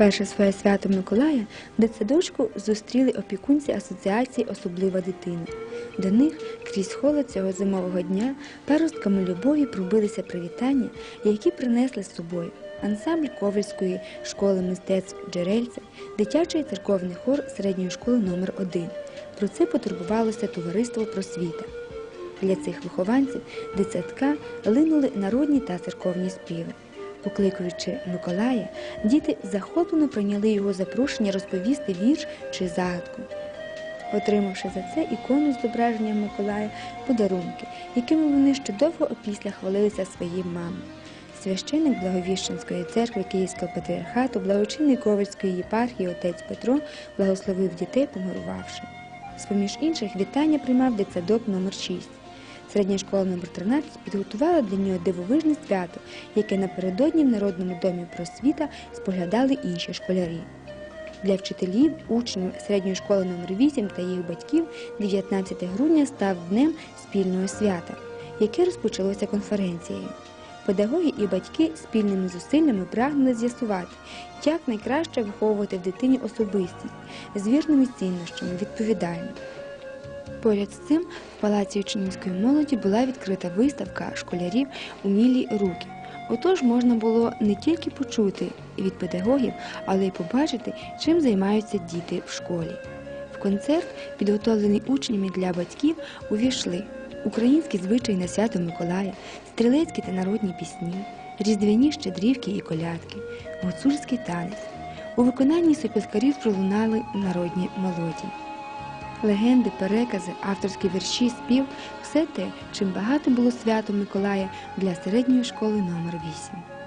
Перше своє свято Миколая в дитсадочку зустріли опікунці Асоціації Особлива дитина. До них крізь холод цього зимового дня паростками любові пробилися привітання, які принесли з собою ансамбль Ковальської школи мистецтв Джерельце, дитячий церковний хор середньої школи номер 1 Про це потурбувалося товариство просвіта. Для цих вихованців дитсадка линули народні та церковні співи. Покликуючи Миколая, діти захоплено прийняли його запрошення розповісти вірш чи загадку. Отримавши за це ікону з зображенням Миколая, подарунки, якими вони ще довго опісля хвалилися своїм мамам. Священник Благовіщенської церкви Київського патріархату, благочинний Ковальської єпархії отець Петро благословив дітей, помирувавши. З-поміж інших вітання приймав дитсадок номер 6 Середня школа номер 13 підготувала для нього дивовижне свято, яке напередодні в Народному домі просвіта споглядали інші школярі. Для вчителів, учнів середньої школи номер 8 та їх батьків 19 грудня став днем спільного свята, яке розпочалося конференцією. Педагоги і батьки спільними зусиллями прагнули з'ясувати, як найкраще виховувати в дитині особистість з вірними ціннощами, відповідально. Поряд з цим в палаці учнівської молоді була відкрита виставка школярів Умілі руки. Отож можна було не тільки почути від педагогів, але й побачити, чим займаються діти в школі. В концерт, підготовлений учнями для батьків, увійшли український звичай на свято Миколая, стрілецькі та народні пісні, різдвяні щедрівки і колядки, гуцульський танець. У виконанні сопілкарів пролунали народні мелодії. Легенди, перекази, авторські вірші, спів все те, чим багато було свято Миколая для середньої школи номер 8